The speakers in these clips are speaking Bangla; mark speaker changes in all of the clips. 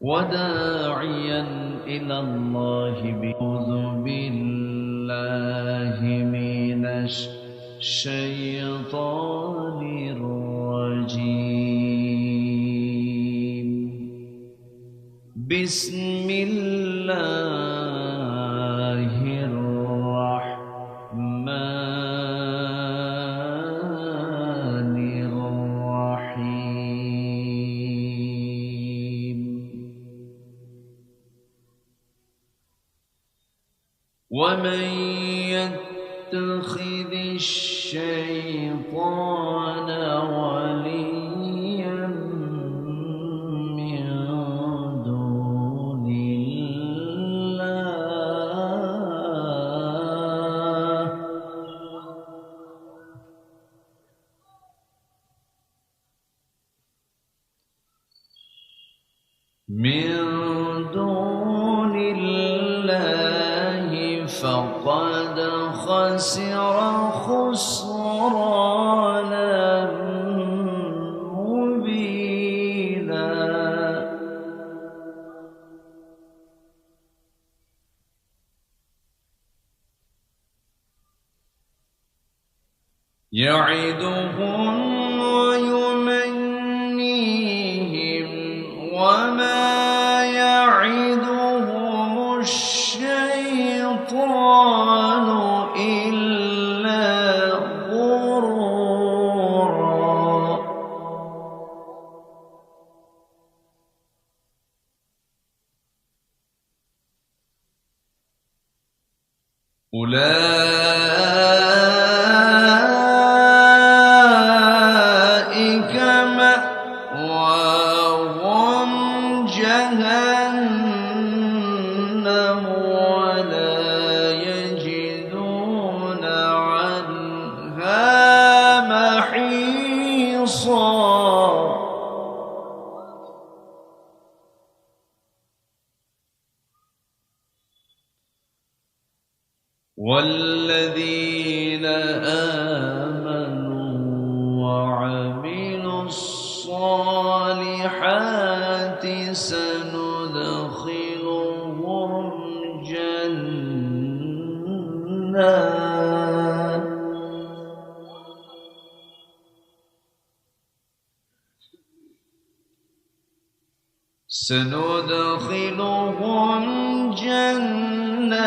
Speaker 1: وداعيا إلى الله بأعوذ بالله من الشيطان الرجيم. بسم الله الله فقد خسر خسرانا مبينا. يعدهم أولئك سندخلهم جنات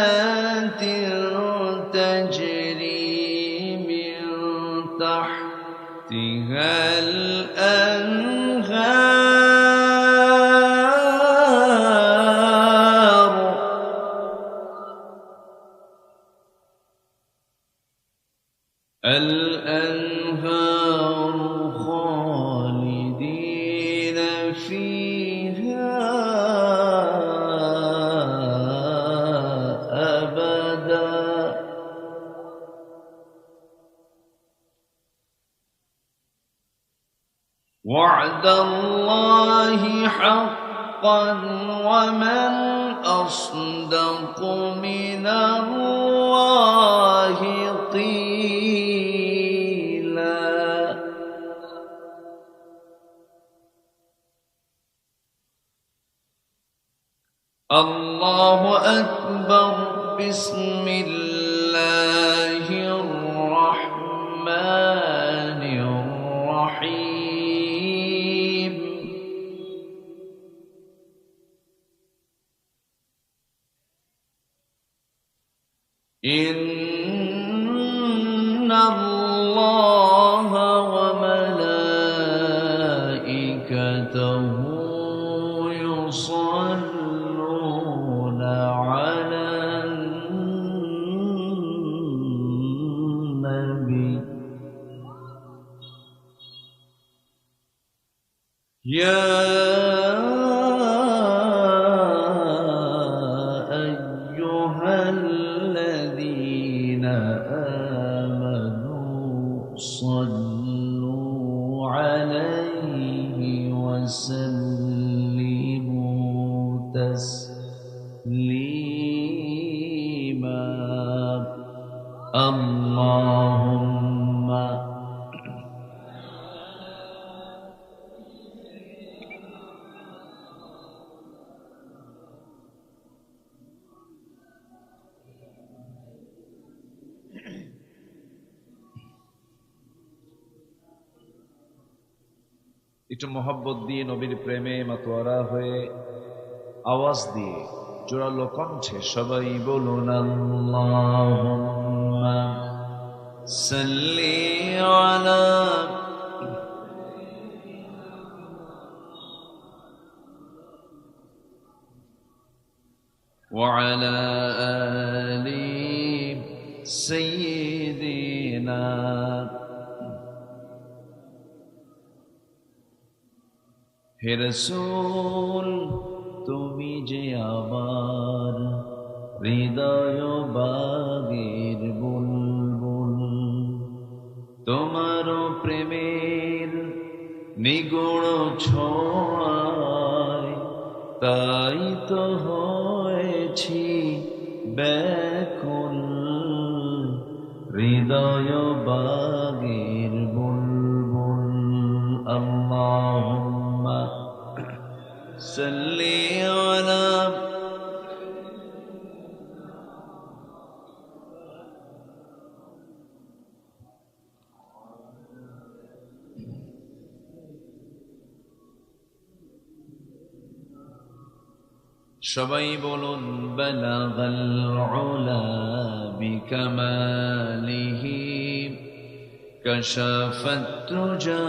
Speaker 1: وعد الله حقا ومن أصدق من الله قيلا. الله أكبر. بسم الله. ملائكته
Speaker 2: একটু মহব্বত দিয়ে নবীর প্রেমে মাতোয়ারা হয়ে আওয়াজ দিয়ে জোরালো কণ্ঠে সবাই বলুন
Speaker 1: اللهم صل على وعلى হে রসুল, তুমি যে আবার হৃদয় বাগের বুলবুল তোমার প্রেমের নিগুড় ছোঁয়ায়, তাই তো হয়েছি ব্যাকুল, হৃদয় বাগের সাল্লি আলা সবাই বলুন বালাগাল উলা বিকামালিহি كشف التجى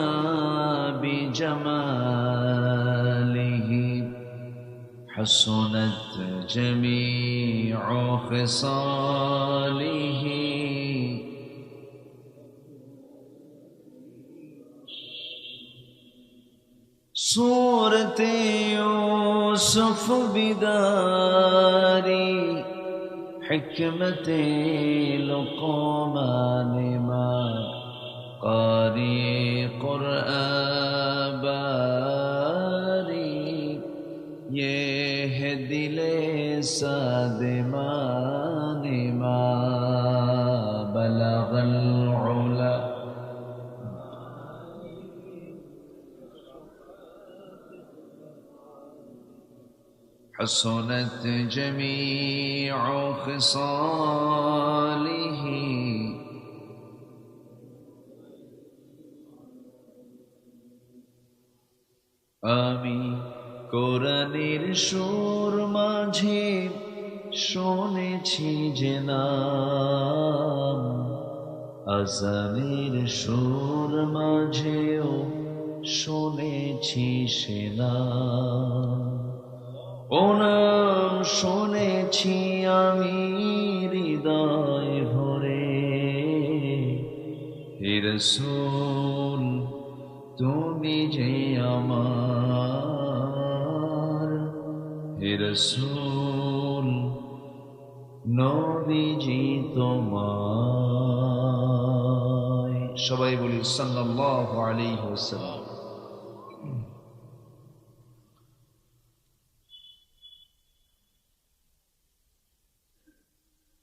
Speaker 1: بجماله حسنت جميع خصاله. صورت يوسف بداري حكمة لقمان ما قاري قرآن. لسادمان ما بلغ العلا. حسنت جميع خصاله. আমি কোরআনের সুর মাঝে শুনেছি যে নাম। আজানের সুর মাঝেও শুনেছি সে নাম। ও শুনেছি আমি হৃদয় ভরে। হিরসুল তুমি যে আমার হিরসুল নবীজি তোমায়
Speaker 2: সবাই বলি, সাল্লাল্লাহু আলাইহি ওয়াসাল্লাম।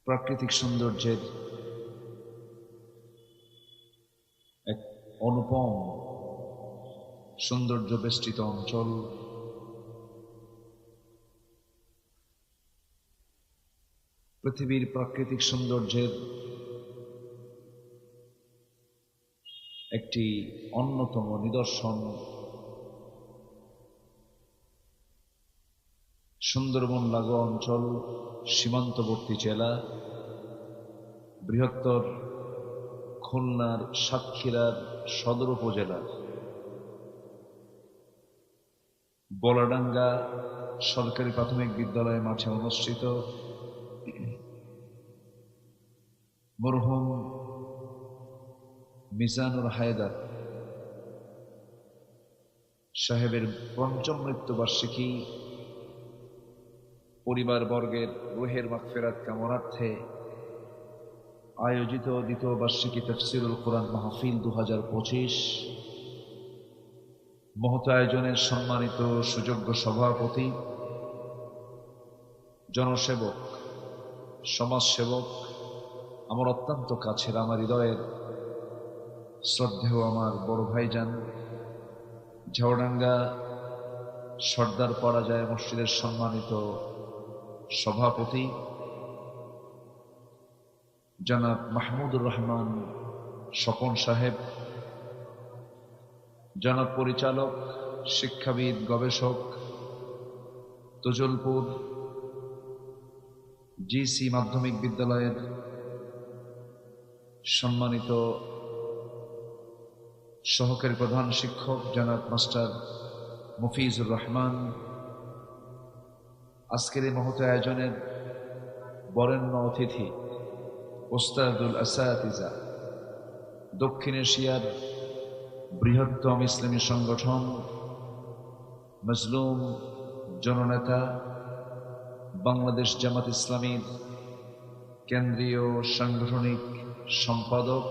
Speaker 2: প্রাকৃতিক সৌন্দর্যের এক অনুপম সৌন্দর্য বেষ্টিত অঞ্চল পৃথিবীর প্রাকৃতিক সৌন্দর্যের একটি অন্যতম নিদর্শন। সুন্দরবন লাগো অঞ্চল, সীমান্তবর্তী জেলা, বৃহত্তর খুলনার সাতক্ষীরার সদর উপজেলা। বলাডাঙ্গা সরকারি প্রাথমিক বিদ্যালয় মাঠে অনুষ্ঠিত মরহুম মিজানুর হায়দার সাহেবের পঞ্চম মৃত্যুবার্ষিকী পরিবার বর্গের রুহের মাগফিরাত কামনার্থে আয়োজিত দ্বিতীয় বার্ষিকী তফসিরুল কোরআন মাহফিল দু হাজার পঁচিশ। মহত আয়োজনের সম্মানিত সুযোগ্য সভাপতি, জনসেবক, সমাজসেবক আমার অত্যন্ত কাছের, আমার হৃদয়ের। শ্রদ্ধেয় আমার বড় ভাইজান, ঝাউডাঙ্গা সর্দার পরাজয় মসজিদের সম্মানিত সভাপতি, জনাব মাহমুদুর রহমান স্বপন সাহেব, জনাব পরিচালক, শিক্ষাবিদ, গবেষক, তুজলপুর জিসি মাধ্যমিক বিদ্যালয়ের সম্মানিত সহকারী প্রধান শিক্ষক জনাব মাস্টার মফিজুর রহমান, আজকের এই মহত আয়োজনের বরেণ্য অতিথি ওস্তাদুল আসাতিজা, দক্ষিণ এশিয়ার বৃহত্তম ইসলামী সংগঠন, মজলুম জননেতা, বাংলাদেশ জামাত ইসলামীর কেন্দ্রীয় সাংগঠনিক সম্পাদক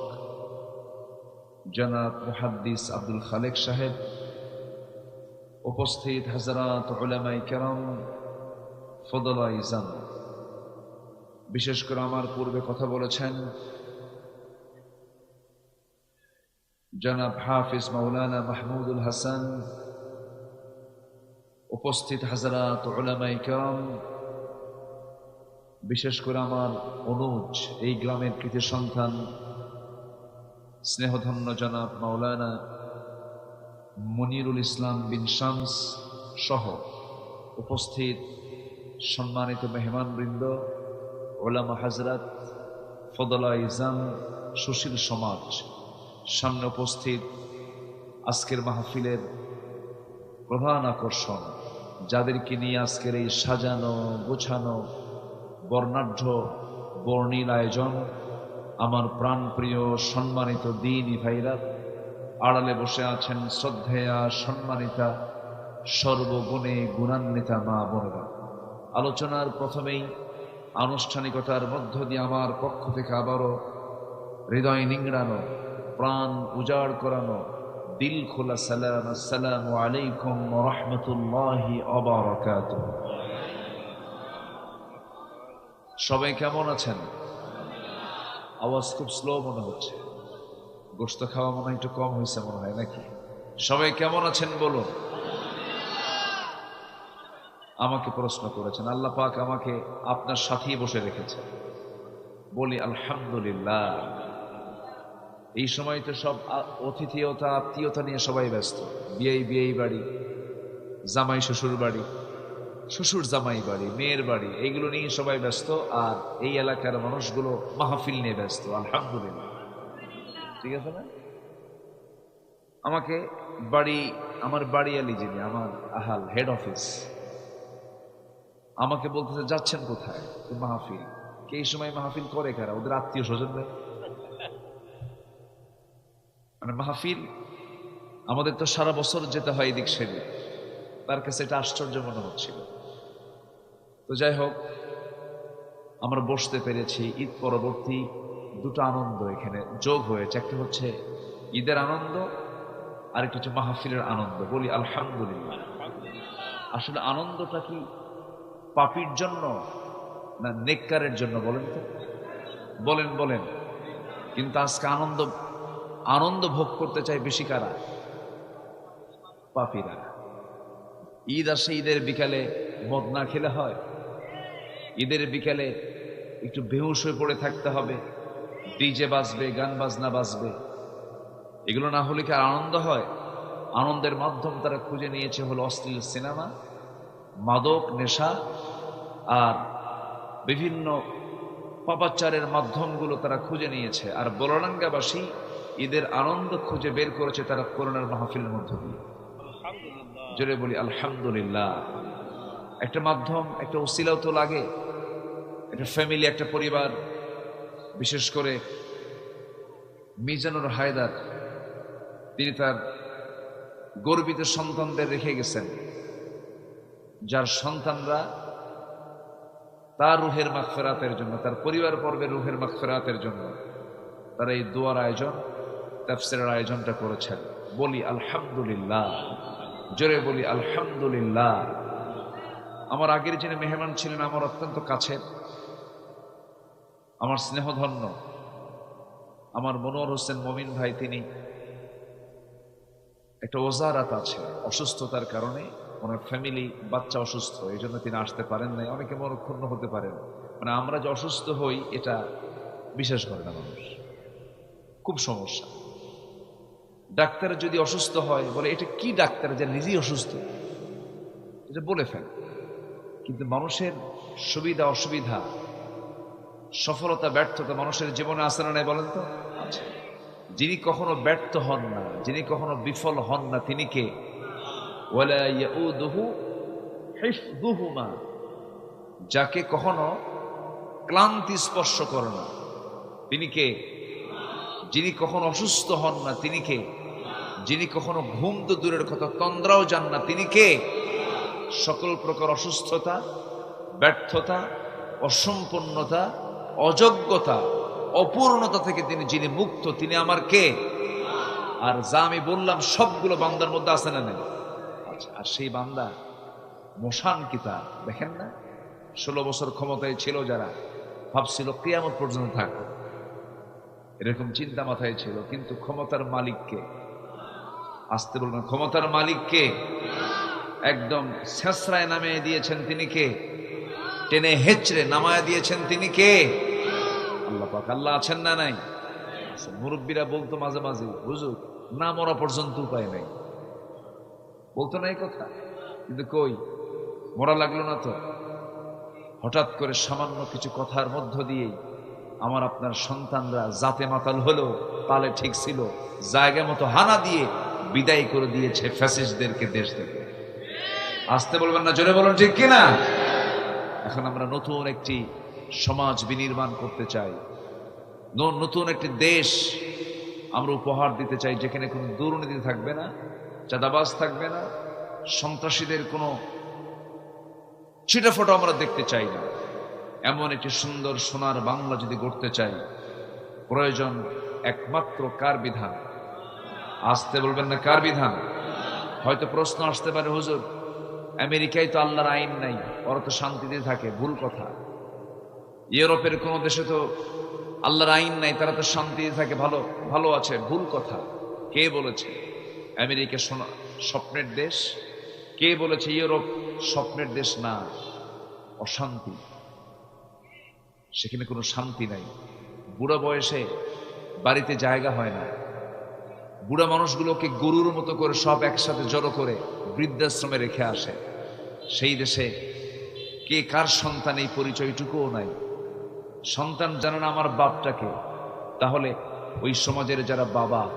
Speaker 2: জনাব মুহাদ্দিস আব্দুল খালেক সাহেব, উপস্থিত হাজারাত ওলামাই কেরাম ফদলা ইজাম বিশেষ করে আমার পূর্বে কথা বলেছেন জনাব হাফিজ মাওলানা মাহমুদুল হাসান, উপস্থিত হাজারাত ওলামাই কেরাম বিশেষ করে আমার অনুজ, এই গ্রামের কৃতি সন্তান, স্নেহধন্য জনাব মাওলানা মনিরুল ইসলাম বিন শামস সহ উপস্থিত সম্মানিত মেহমান বৃন্দ ওলামা হাজরাত ফদলা ইজাম সুশীল সমাজ, সামনে উপস্থিত আজকের মাহফিলের প্রধান আকর্ষণ, যাদেরকে নিয়ে আজকের এই সাজানো, গোছানো বর্ণাঢ্য বর্ণিল আয়োজন, আমার প্রাণপ্রিয় সম্মানিত দিনই ভাইরা, আড়ালে বসে আছেন শ্রদ্ধেয়া সম্মানিতা, সর্বগুণে গুণান্বিতা মা বোনেরা। আলোচনার প্রথমেই আনুষ্ঠানিকতার মধ্য দিয়ে আমার পক্ষ থেকে আবারও হৃদয় নিংড়ানো, প্রাণ উজাড় করানো, দিল খোলা সালাম, আসসালামু আলাইকুম রহমতুল্লাহি অবরকাত সবাই কেমন আছেন? আওয়াজ খুব স্লো মনে হচ্ছে। গোস্ত খাওয়া মনে একটু কম হয়েছে মনে হয়, নাকি? সবাই কেমন আছেন বলুন। আমাকে প্রশ্ন করেছেন, আল্লাহ পাক আমাকে আপনার সাথেই বসে রেখেছেন। বলি, আলহামদুলিল্লাহ। এই সময় তো সব অতিথিয়তা আত্মীয়তা নিয়ে সবাই ব্যস্ত। বিয়েই বিয়েই বাড়ি জামাই শ্বশুর বাড়ি। শ্বশুর জামাই বাড়ি, মেয়ের বাড়ি, এইগুলো নিয়ে সবাই ব্যস্ত আর এই এলাকার মানুষগুলো মাহফিল নিয়ে ব্যস্ত, আলহামদুলিল্লাহ। ঠিক আছে না? আমাকে বাড়ি, আমার বাড়ি আলি যিনি, আমার আহাল হেড অফিস আমাকে বলতেছে, যাচ্ছেন কোথায়? মাহফিল। কে এই সময় মাহফিল করে কারা? ওদের আত্মীয় স্বজনরা মানে মাহফিল, আমাদের তো সারা বছর যেতে হয় এদিক সেদিক। তার কাছে এটা আশ্চর্য মনে হচ্ছিল। তো যাই হোক, আমরা বসতে পেরেছি ঈদ পরবর্তী দুটো আনন্দ এখানে যোগ হয়েছে। একটা হচ্ছে ঈদের আনন্দ আর হচ্ছে মাহফিলের আনন্দ। বলি আলহামদুলিল্লাহ। আসলে আনন্দটা কি পাপির জন্য না নেককারের জন্য বলেন তো? বলেন বলেন। কিন্তু আজকে আনন্দ আনন্দ ভোগ করতে চাই বেশি কারা? পাপিরা। ঈদ আসে, ঈদের বিকালে মদ না খেলে হয়? ঈদের বিকালে একটু বেহুশ হয়ে পড়ে থাকতে হবে। ডিজে বাজবে গান বাজনা বাজবে। এগুলো না হলে কি আর আনন্দ হয়? আনন্দের মাধ্যম তারা খুঁজে নিয়েছে হলো অশ্লীল সিনেমা মাদক নেশা আর বিভিন্ন পাপাচারের মাধ্যমগুলো তারা খুঁজে নিয়েছে। আর বলরাঙ্গাবাসী ঈদের আনন্দ খুঁজে বের করেছে তারা করোনার মাহফিলের মধ্য দিয়ে। জোরে বলি আলহামদুলিল্লাহ। একটা মাধ্যম একটা উসিলাও তো লাগে। একটা ফ্যামিলি একটা পরিবার। বিশেষ করে মিজানুর হায়দার, তিনি তার গর্বিত সন্তানদের রেখে গেছেন, যার সন্তানরা তার রুহের মাগফেরাতের জন্য, তার পরিবার পর্বের রুহের মাগফেরাতের জন্য তারা এই দোয়ার আয়োজন, তাফসিরের আয়োজনটা করেছেন। বলি আলহামদুলিল্লাহ, জোরে বলি আলহামদুলিল্লাহ। আমার আগের যিনি মেহমান ছিলেন, আমার অত্যন্ত কাছের আমার স্নেহধন্য, আমার মনোয়ার হোসেন মমিন ভাই, তিনি একটা ওজারাত আছে অসুস্থতার কারণে, ওনার ফ্যামিলি বাচ্চা অসুস্থ, এই জন্য তিনি আসতে পারেন নাই, অনেকে মনক্ষুণ্ণ হতে পারেন। মানে আমরা যে অসুস্থ হই, এটা বিশ্বাস করে না মানুষ। খুব সমস্যা। ডাক্তার যদি অসুস্থ হয়, বলে এটা কি ডাক্তার যে নিজেই অসুস্থ? এটা বলে ফেলে। কিন্তু মানুষের সুবিধা অসুবিধা সফলতা ব্যর্থতা মানুষের জীবনে আসে না নাই বলেন তো? যিনি কখনো ব্যর্থ হন না, যিনি কখনো বিফল হন না, তিনি কে? যাকে কখনো ক্লান্তি স্পর্শ করে না, তিনি কে? যিনি কখনো অসুস্থ হন না, তিনি কে? যিনি কখনো ঘুম তো দূরের কথা, তন্দ্রাও যান না, তিনি কে? সকল প্রকার অসুস্থতা, ব্যর্থতা, অসম্পূর্ণতা অযোগ্যতা, অপূর্ণতা থেকে তিনি যিনি মুক্ত, তিনি আমার কে? আর যা আমি বললাম সবগুলো বান্দার মধ্যে আছে না নেই? আচ্ছা আর সেই বান্দা মশান কিতা দেখেন না? ষোলো বছর ক্ষমতায় ছিল যারা, ভাবছিল কেয়ামত পর্যন্ত থাকবে এরকম চিন্তা মাথায় ছিল, কিন্তু ক্ষমতার মালিককে আসতে বলবেন, ক্ষমতার মালিককে একদম শেষরায় নামিয়ে দিয়েছেন তিনি কে? টেনে হেচড়ে নামায় দিয়েছেন তিনি কে? পাক আল্লাহ আছেন না নাই? আচ্ছা, মুরব্বীরা বলতো মাঝে মাঝে বুঝুক না মরা পর্যন্ত উপায় নাই। বলতো না এই কথা? কিন্তু কই মরা লাগল না তো? হঠাৎ করে সামান্য কিছু কথার মধ্য দিয়েই আমার আপনার সন্তানরা জাতে মাতাল হলো তালে ঠিক ছিল জায়গা মতো হানা দিয়ে বিদায় করে দিয়েছে ফ্যাসিস্টদেরকে দেশ থেকে। আসতে বলবেন না জোরে বলুন ঠিক কিনা? এখন আমরা নতুন একটি সমাজ বিনির্মাণ করতে চাই। নতুন একটি দেশ আমরা উপহার দিতে চাই, যেখানে কোনো দুর্নীতি থাকবে না, চাঁদাবাজ থাকবে না, সন্ত্রাসীদের কোনো ছিটাফোটা আমরা দেখতে চাই না। এমন একটি সুন্দর সোনার বাংলা যদি গড়তে চাই, প্রয়োজন একমাত্র কার বিধান? আসতে বলবেন না কার বিধান? হয়তো প্রশ্ন আসতে পারে, হুজুর, আমেরিকায় তো আল্লাহর আইন নাই, ওরা তো শান্তিতে থাকে, ভুল কথা। ইউরোপের কোন দেশে তো আল্লাহর আইন নাই, তারা তো শান্তি থাকে, ভালো ভালো আছে, ভুল কথা। কে বলেছে? আমেরিকা স্বপ্নের দেশ? কে বলেছে ইউরোপ স্বপ্নের দেশ না? অশান্তি। সেখানে কোনো শান্তি নাই। বুড়া বয়সে বাড়িতে জায়গা হয় না। বুড়া মানুষগুলোকে গরুর মতো করে সব একসাথে জড়ো করে বৃদ্ধাশ্রমে রেখে আসে। সেই দেশে কে কার সন্তান এই পরিচয়টুকুও নাই। সন্তান জানে না আমার বাপটাকে, তাহলে ওই সমাজের যারা বাবা,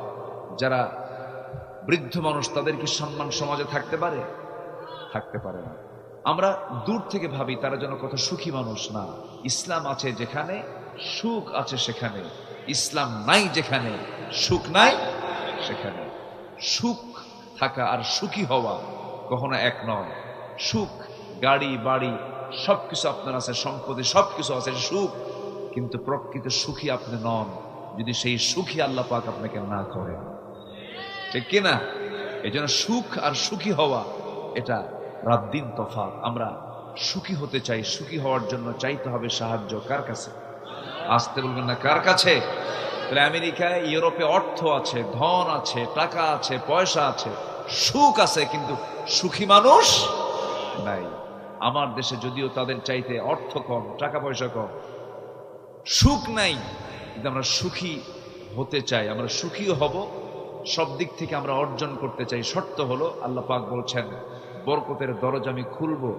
Speaker 2: যারা বৃদ্ধ মানুষ, তাদের কি সম্মান সমাজে থাকতে পারে? থাকতে পারে না। আমরা দূর থেকে ভাবি তারা যেন কত সুখী মানুষ না। ইসলাম আছে যেখানে, সুখ আছে সেখানে। ইসলাম নাই যেখানে, সুখ নাই সেখানে। সুখ থাকা আর সুখী হওয়া কখনো এক নয়। সুখ, গাড়ি, বাড়ি, সবকিছু আপনার আছে সম্পত্তি সবকিছু আছে, সুখ কিন্তু প্রকৃত সুখী আপনি নন যদি সেই সুখী আল্লাহ পাক আপনাকে না করেন। ঠিক কিনা এই জন্য সুখ আর সুখী হওয়া, এটা রাত দিন তফাৎ। আমরা সুখী হতে চাই, সুখী হওয়ার জন্য চাইতে হবে সাহায্য কার কাছে? আসতে বলবেন না, কার কাছে? তাহলে আমেরিকায়, ইউরোপে অর্থ আছে, ধন আছে, টাকা আছে, পয়সা আছে, সুখ আছে, কিন্তু সুখী মানুষ নাই। আমার দেশে যদিও তাদের চাইতে অর্থ কম, টাকা পয়সা কম সুখ নাই, কিন্তু আমরা সুখী হতে চাই। আমরা সুখীও হব, সব দিক থেকে আমরা অর্জন করতে চাই। শর্ত হলো, আল্লাহ পাক বলছেন, বরকতের দরজা আমি খুলবো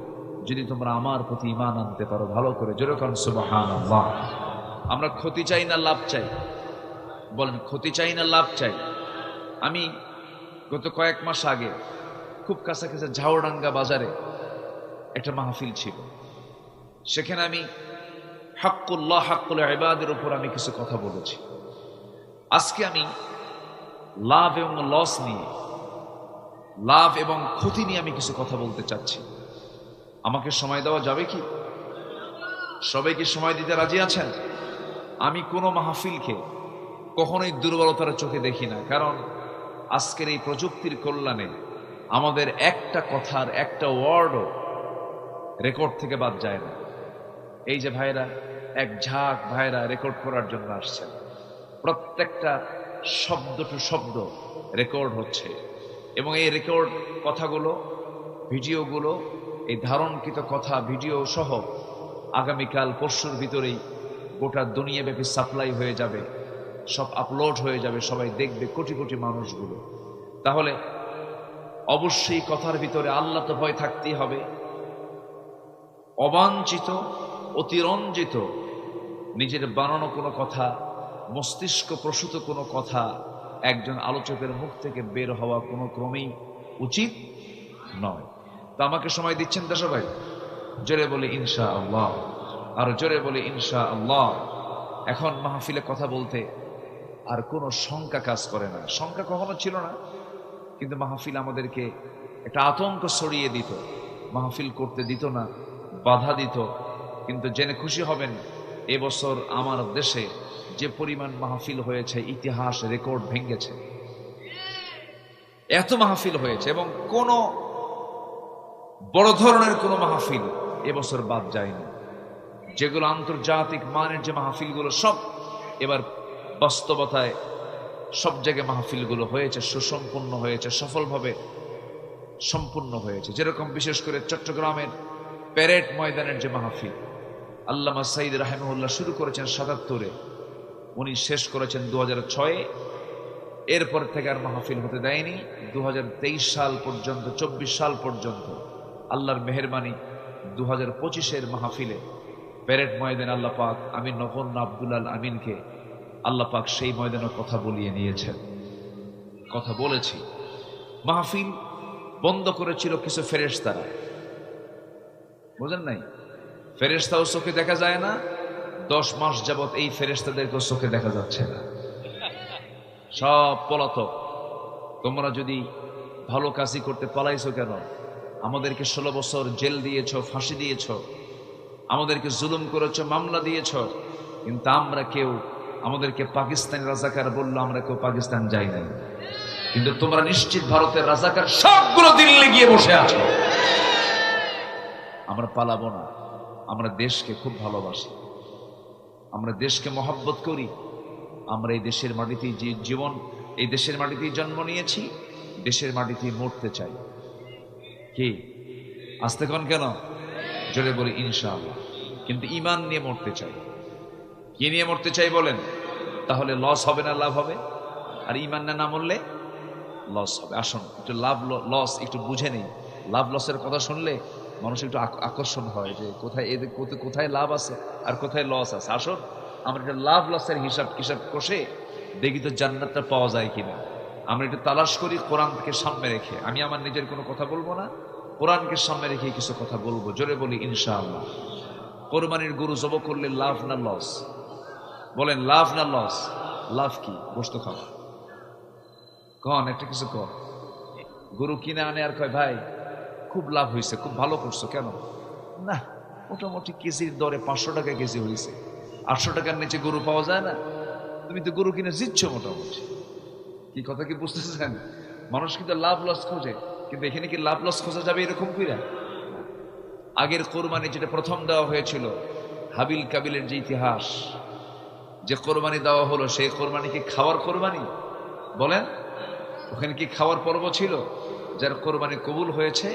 Speaker 2: যদি তোমরা আমার প্রতি ইমান আনতে পারো। ভালো করে যেরকম সুবাহান আমরা ক্ষতি চাই না, লাভ চাই? বলেন, ক্ষতি চাই না, লাভ চাই? আমি গত কয়েক মাস আগে খুব কাছাকাছি ঝাউডাঙ্গা বাজারে একটা মাহফিল ছিল। সেখানে আমি হাক্কুল্লাহ হাক্কুল ইবাদের উপর আমি কিছু কথা বলেছি। আজকে আমি লাভ এবং লস নিয়ে, লাভ এবং ক্ষতি নিয়ে আমি কিছু কথা বলতে চাচ্ছি। আমাকে সময় দেওয়া যাবে কি? সবাই কি সময় দিতে রাজি আছেন? আমি কোনো মাহফিলকে কখনোই দুর্বলতার চোখে দেখি না, কারণ আজকের এই প্রযুক্তির কল্যাণে আমাদের একটা কথার একটা ওয়ার্ডও রেকর্ড থেকে বাদ যায় না। এই যে ভাইরা, এক ঝাঁক ভাইরা রেকর্ড করার জন্য আসছেন। প্রত্যেকটা শব্দ টু শব্দ রেকর্ড হচ্ছে। এবং এই রেকর্ড কথাগুলো, ভিডিওগুলো, এই ধারণকৃত কথা, ভিডিও সহ আগামীকাল, পরশুর ভিতরেই গোটা দুনিয়াব্যাপী সাপ্লাই হয়ে যাবে। সব আপলোড হয়ে যাবে, সবাই দেখবে কোটি কোটি মানুষগুলো। তাহলে অবশ্যই কথার ভিতরে আল্লাহ তো ভয় থাকতেই হবে। অবাঞ্ছিত অতিরঞ্জিত। নিজের বানানো কোনো কথা, মস্তিষ্ক প্রসূত কোনো কথা, একজন আলোচকের মুখ থেকে বের হওয়া কোনো ক্রমেই উচিত নয়। তো আমাকে সময় দিচ্ছেন তো সবাই জোরে বলে ইনশা আল্লাহ আর জোরে বলে ইনশা আল্লাহ এখন মাহফিলে কথা বলতে আর কোনো শঙ্কা কাজ করে না। শঙ্কা কখনো ছিল না, কিন্তু মাহফিল আমাদেরকে একটা আতঙ্ক সরিয়ে দিত। মাহফিল করতে দিত না, বাধা দিত। কিন্তু জেনে খুশি হবেন এবছর আমার দেশে যে পরিমাণ মাহফিল হয়েছে, ইতিহাস রেকর্ড ভেঙেছে। এত মাহফিল হয়েছে এবং কোনো বড় ধরনের কোনো মাহফিল এবছর বাদ যায়নি। যেগুলো আন্তর্জাতিক মানের যে মাহফিলগুলো সব এবার বাস্তবতায় সব জায়গায় মাহফিলগুলো হয়েছে, সুসম্পন্ন হয়েছে, সফলভাবে সম্পূর্ণ হয়েছে। যেরকম বিশেষ করে চট্টগ্রামের প্যারেড ময়দানের যে মাহফিল আল্লামা সাইদ রাহেমুল্লাহ শুরু করেছেন সাতাত্তরে। উনি শেষ করেছেন দু হাজার ছয়ে। এরপর থেকে আর মাহফিল হতে দেয়নি। দু হাজার তেইশ সাল পর্যন্ত, চব্বিশ সাল পর্যন্ত আল্লাহর মেহরবানি দু হাজার পঁচিশের মাহফিলে। প্যারেড ময়দান আল্লাহ পাক আমিন নফন আব্দুল্লাল আমিনকে আল্লাহ পাক সেই ময়দানে কথা বলিয়ে নিয়েছেন। কথা বলেছি। মাহফিল বন্ধ করেছিল কিছু ফেরেশতারা। বোঝেন নাই? ফেরেশতাও চোখে দেখা যায় না, দশ মাস যাবত এই ফেরেশতাদেরকে চোখে দেখা যাচ্ছে না। সব পলাতক, তোমরা যদি ভালো কাজই করতে পালাইছো কেন? আমাদেরকে ষোলো বছর জেল দিয়েছ, ফাঁসি দিয়েছ, আমাদেরকে জুলুম করেছ, মামলা দিয়েছ, কিন্তু আমরা কেউ আমাদেরকে পাকিস্তানি রাজাকার বলল, আমরা কেউ পাকিস্তান যাই নাই। কিন্তু তোমরা নিশ্চিত ভারতের রাজাকার সবগুলো দিল্লি গিয়ে বসে আছো। আমরা পালাবো না। আমরা দেশকে খুব ভালোবাসি। আমরা দেশকে মহব্বত করি। আমরা এই দেশের মাটিতেই যে জীবন, এই দেশের মাটিতেই জন্ম নিয়েছি, দেশের মাটিতেই মরতে চাই। কি? আসতে কন কেন? জোরে বলি, ইনশাআল্লাহ। কিন্তু ইমান নিয়ে মরতে চাই। কি নিয়ে মরতে চাই বলেন? তাহলে লস হবে না লাভ হবে? আর ইমান না না মরলে লস হবে। আসুন, একটু লাভ লস, একটু বুঝে নেই। লাভ লসের কথা শুনলে মানুষ একটু আকর্ষণ হয় যে কোথায় এদের কোথায়- লাভ আছে আর কোথায় লস আছে। আসুন আমরা একটু লাভ লসের হিসাব হিসাব কষে দেখি তো জান্নাতটা পাওয়া যায় কিনা। আমরা একটু তালাশ করি কোরআনকে সামনে রেখে। আমি আমার নিজের কোনো কথা বলব না, কোরআনকে সামনে রেখে কিছু কথা বলব। জোরে বলি, ইনশাআল্লাহ। কোরবানির গরু জব করলে লাভ না লস বলেন, লাভ না লস লাভ কি? বস্তু খাওয়া। কন, একটা কিছু কর গরু কিনে আনে আর কয়, ভাই খুব লাভ হয়েছে, খুব ভালো করছ, কেন? না, মোটামুটি কেজির দরে পাঁচশো টাকা কেজি হয়েছে। আটশো টাকার নিচে গরু পাওয়া যায় না। তুমি তো গরু কিনে জিতছ মোটামুটি। কি কথা কি বুঝতেছেন? মানুষ কিন্তু লাভ লস খোঁজে, কিন্তু এখানে কি লাভ লস খোঁজা যাবে এরকম কিরা আগের কোরবানি যেটা প্রথম দেওয়া হয়েছিল, হাবিল কাবিলের যে ইতিহাস, যে কোরবানি দেওয়া হলো, সেই কোরবানি কি খাওয়ার কোরবানি? বলেন, ওখানে কি খাওয়ার পর্ব ছিল? যার কোরবানি কবুল হয়েছে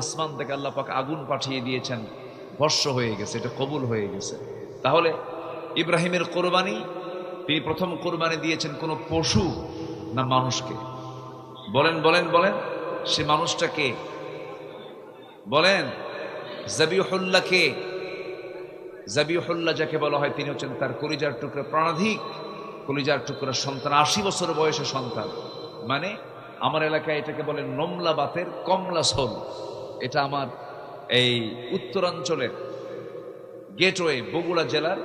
Speaker 2: আসমান থেকে আল্লাহ পাক আগুন পাঠিয়ে দিয়েছেন, ভস্য হয়ে গেছে, এটা কবুল হয়ে গেছে। তাহলে ইব্রাহিমের কোরবানি, তিনি প্রথম কোরবানি দিয়েছেন কোনো পশু না মানুষকে? বলেন বলেন বলেন, সে মানুষটাকে, বলেন জাবিউল্লাহ কে? যাকে বলা হয়, তিনি হচ্ছেন তার কলিজার টুকরা প্রাণাধিক, কলিজার টুকরা সন্তান, আশি বছর বয়সে সন্তান। মানে আমার এলাকায় এটাকে বলে নমলা বাতের কমলা সোল এটা আমার এই উত্তরাঞ্চলের গেটওয়ে বগুড়া জেলার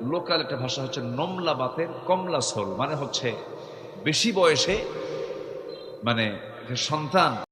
Speaker 2: লোকাল একটা ভাষা হচ্ছে নমলা বাতের কমলা সোল মানে হচ্ছে বেশি বয়সে মানে সন্তান।